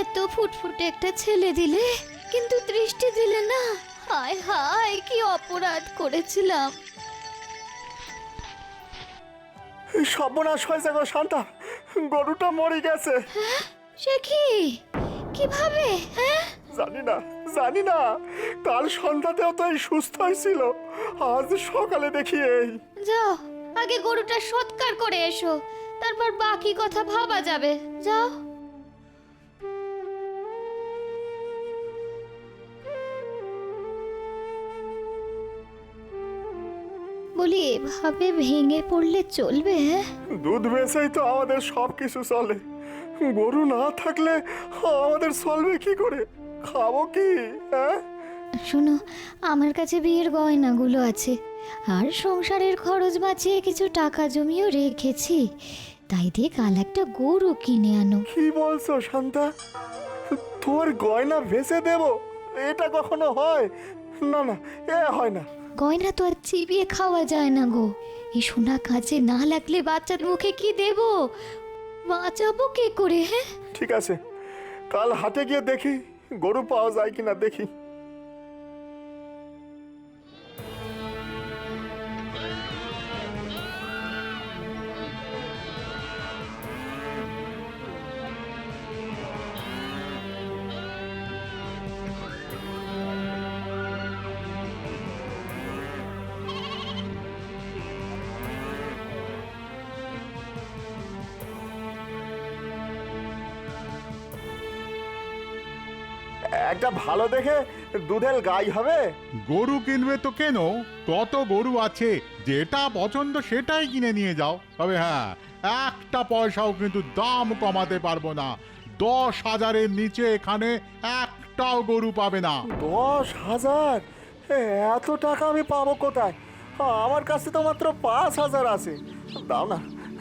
এত ফুটফুটে একটা ছেলে দিলে কিন্তু দৃষ্টি দিলে না। হায় হায় কি অপরাধ করেছিলাম। সর্বনাশ হয়েছে গো শান্তা। গরুটা মরে গেছে। সে কি? কীভাবে? হ্যাঁ? জানি না জানি না। কাল সন্ধ্যাতেও তো এই সুস্থ ছিল আজ সকালে দেখি এই। যাও আগে গরুটা সৎকার করে এসো। তারপর বাকি কথা ভাবা যাবে। যাও। বলি এভাবে ভেঙে পড়লে চলবে হ্যাঁ? দুধ বেচেই তো আমাদের সব কিছু চলে। গরু না থাকলে আমাদের চলবে কি করে? খাব কি হ্যাঁ? শোনো আমার কাছে বিয়ের গয়নাগুলো আছে। আর সংসারের খরচ বাঁচিয়ে কিছু টাকা জমিও রেখেছি। তাই দিয়ে কাল একটা গরু কিনে আনো। কি বলছো শান্তা? তোমার গয়না ভেসে দেব? এটা কখনো হয়? না না এ হয় না। গয়না তো আর চিবিয়ে খাওয়া যায় না গো। এই সোনা কাজে না লাগলে বাচ্চার মুখে কি দেব? বাঁচাবো কে করে হ্যাঁ? ঠিক আছে কাল হাটে গিয়ে দেখি গরু পাওয়া যায় কিনা দেখি। একটা ভালো দেখে দুধের গাই হবে? গরু কিনবে তো কেন? কত গরু আছে? যেটা পছন্দ সেটাই কিনে নিয়ে যাও। তবে হ্যাঁ একটা পয়সাও কিন্তু দাম কমাতে পারব না। দশ হাজারের নিচে এখানে একটাও গরু পাবে না। দশ হাজার? এত টাকা আমি পাবো কোথায়? আমার কাছে তো মাত্র পাঁচ হাজার আছে। দাও না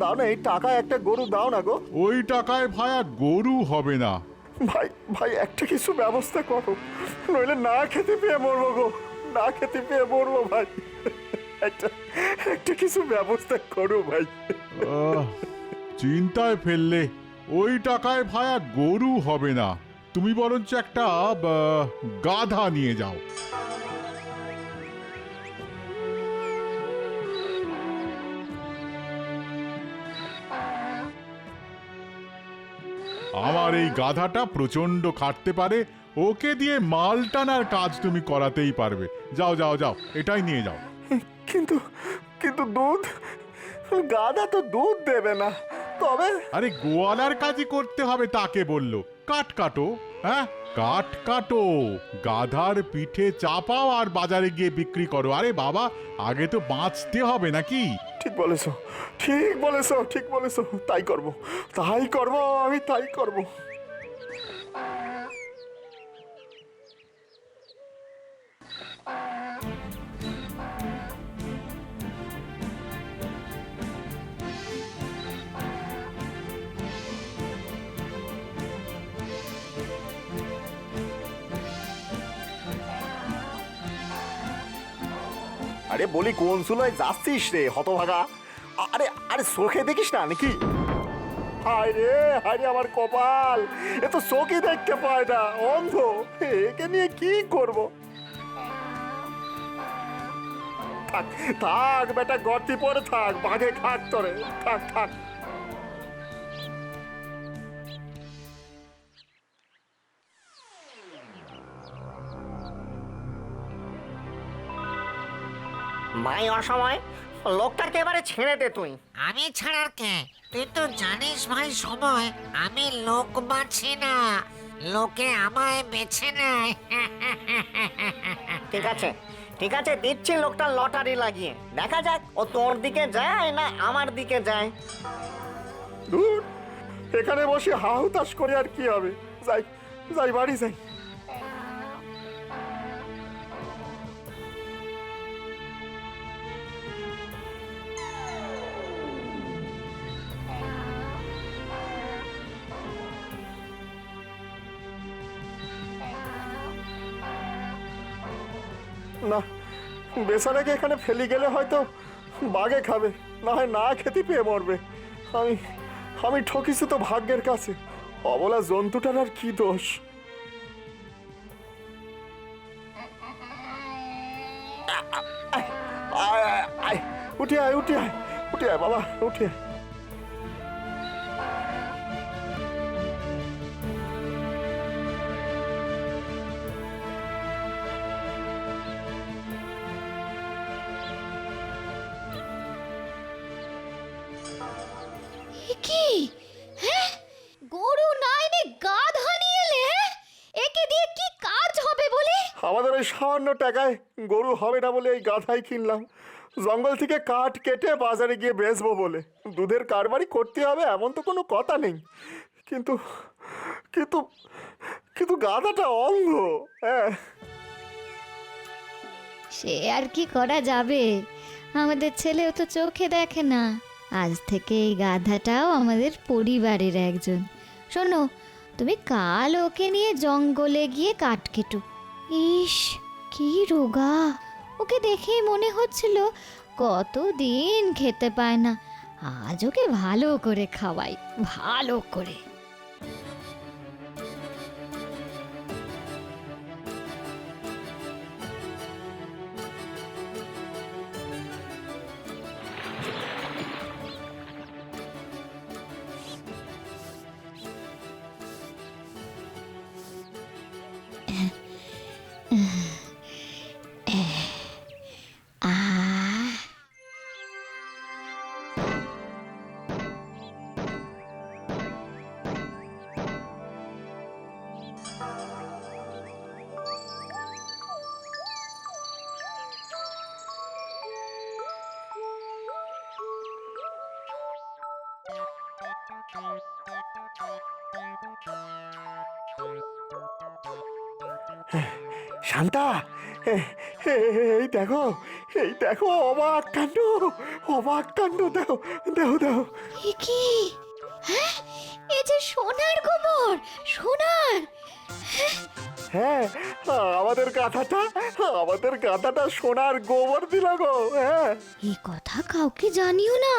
দাও না এই টাকা একটা গরু দাও না গো। ওই টাকায় ভায়া গরু হবে না। ভাই ভাই একটা কিছু ব্যবস্থা করো। নইলে না খেতে পেয়ে মরবো গো না খেতে পেয়ে মরবো ভাই। একটা একটা কিছু ব্যবস্থা করো ভাই। আহ, চিন্তায় ফেললে ওই টাকায় ভায়া গরু হবে না। তুমি বরঞ্চ একটা বা, গাধা নিয়ে যাও। আমার এই গাধাটা প্রচণ্ড খাটতে পারে ওকে দিয়ে মাল টানার কাজ তুমি করাতেই পারবে। যাও যাও যাও এটাই নিয়ে যাও। কিন্তু কিন্তু দুধ গাধা তো দুধ দেবে না তবে আরে গোয়ালার কাজই করতে হবে তাকে বলল। কাট কাটো হ্যাঁ? কাট কাটো। গাধার পিঠে চাপাও আর বাজারে গিয়ে বিক্রি করো। আরে বাবা, আগে তো বাঁচতে হবে নাকি? ঠিক বলেছ ঠিক বলেছ ঠিক বলেছ। তাই করব তাই করব, আমি তাই করব। আরে বলি, কোন চুলোয় যাচ্ছিস রে, হতভাগা? আরে আরে চোখে দেখিস না নাকি? হায় রে, হায় আমার কপাল। এ তো চোখই দেখতে পায় না, অন্ধ। একে নিয়ে কি করব? থাক থাক বেটা, গর্তি পরে থাক, বাঘে খাক তোরে। থাক থাক। ভাই অসময় লোকটাকে এবারে ছেড়ে দে তুই। আমি ছাড়ার কে? তুই তো জানিস ভাই সময় আমি লোক বাছি না লোকে আমায় বেছে নেয়। ঠিক আছে ঠিক আছে দিচ্ছি লোকটা লটারি লাগিয়ে। দেখা যাক ও তোর দিকে যায় না আমার দিকে যায়। দূর এখানে বসে হাহুতাশ করে আর কি হবে? যাই যাই বাড়ি যাই। না। বেচারাকে এখানে ফেলি গেলে হয়তো বাগে খাবে, না হয় না খেতে পেয়ে মরবে। আমি আমি ঠকিছি তো ভাগ্যের কাছে। অবলা জন্তুটার আর কি দোষ? উঠে আয় উঠে আয় উঠে আয়, বাবা, উঠে আয়। ওই সামান্য টাকায় গরু হবে না বলে এই গাধাই কিনলাম। জঙ্গল থেকে কাঠ কেটে বাজারে গিয়ে বেচবো বলে। দুধের কারবারই করতে হবে, এমন তো কোনো কথা নেই। কিন্তু কিন্তু কিন্তু গাধাটা অন্ধ হ্যাঁ। সে আর কি করা যাবে? আমাদের ছেলেও তো চোখে দেখে না। আজ থেকে এই গাধাটাও আমাদের পরিবারের একজন। শোনো, তুমি কাল ওকে নিয়ে জঙ্গলে গিয়ে কাঠ কেটো। ইস কি রোগা। ওকে দেখেই মনে হচ্ছিল কতদিন খেতে পায় না। আজ ওকে ভালো করে খাওয়াই, ভালো করে। শান্তা এই দেখো এই দেখো অবাক কাণ্ড অবাক কাণ্ড দেখো দেখো দেখো। এ কি? হ্যাঁ? এ যে সোনার গোবর সোনার। হ্যাঁ আমাদের গাধাটা আমাদের গাধাটা সোনার গোবর দিল গো হ্যাঁ। এই কথা কাউকে জানিও না।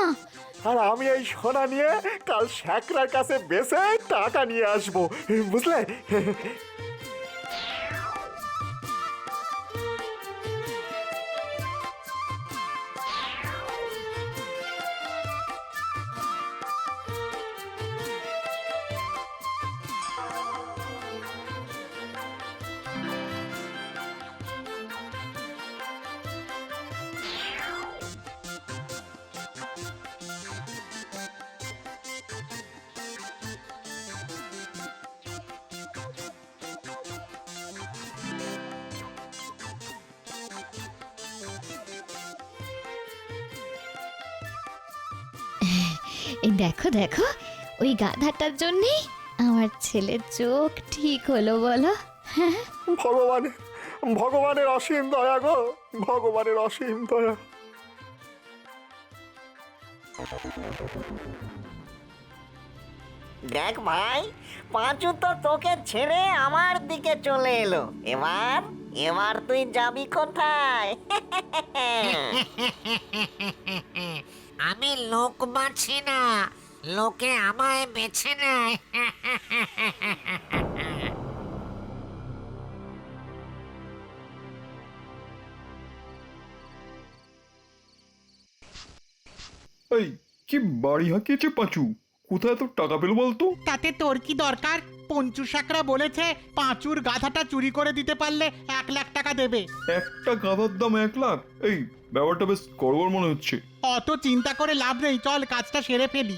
আর আমি এই সোনা নিয়ে কাল শ্যাকরার কাছে বেচে টাকা নিয়ে আসব বুঝলে? এই দেখো দেখো ওই গাধাটার জন্যেই আমার ছেলের চোখ ঠিক হলো বলো। হ্যাঁ ভগবানের ভগবানের অসীম দয়া গো ভগবানের অসীম দয়া। দেখ ভাই পাঁচু তো তোকে ছেড়ে আমার দিকে চলে এলো। এবার এবার তুই যাবি কোথায়? আমি লোক বাছি না লোকে আমায় বেছে নেয়। এই কি বাড়ি হাঁকিয়েছে পাঁচু? কোথায় তো টাকা পেল বলতো? তাতে তোর কি দরকার? পঞ্চু শাকরা বলেছে পাঁচুর গাধাটা চুরি করে দিতে পারলে এক লাখ টাকা দেবে। একটা গাধার দাম এক লাখ? এই ব্যাপারটা বেশ গড়বড় মনে হচ্ছে। অত চিন্তা করে লাভ নেই চল কাজটা সেরে ফেলি।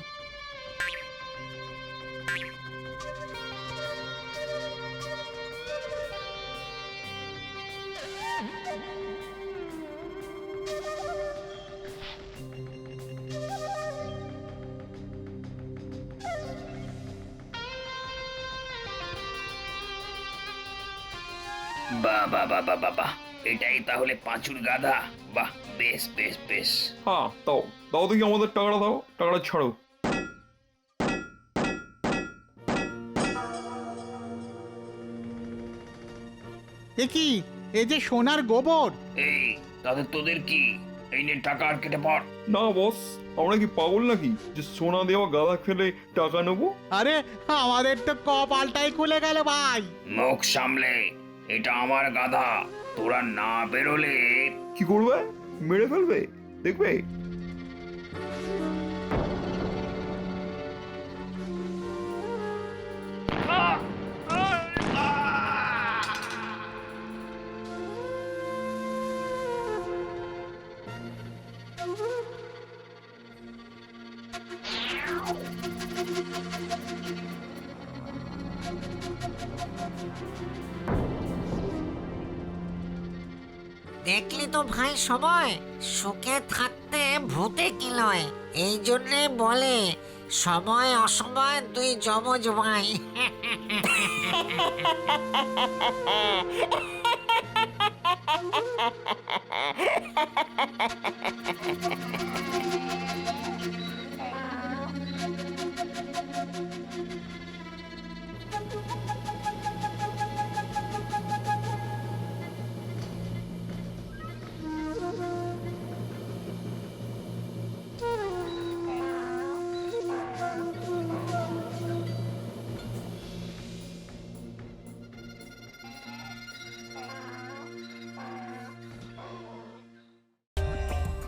বাহ বাহ বাহ বাহ বাহ বাহ এটাই তাহলে পাঁচুর গাধা বাহ বেশ বেশ বেশ। হ্যাঁ দাও দাও দেখি আমাদের টাকাটা দাও টাকাটা ছাড়ো। এ কি? যে সোনার গোবর। এই তাতে তোদের কি? এই নে টাকা আর কেটে পড়। না বস আমরা কি পাগল নাকি? যে সোনা দেওয়া গাদা খেলে টাকা নেব? আরে আমাদের তো কপালটাই খুলে গেল ভাই। মুখ সামলে এটা আমার গাধা তোরা না বেরোলে কি করবে? মেরে ফেলবে? দেখবে? দেখলি তো ভাই সময় সুখে থাকতে ভূতে কি লয়? এই জন্যে বলে সময় অসময় দুই জমজ ভাই।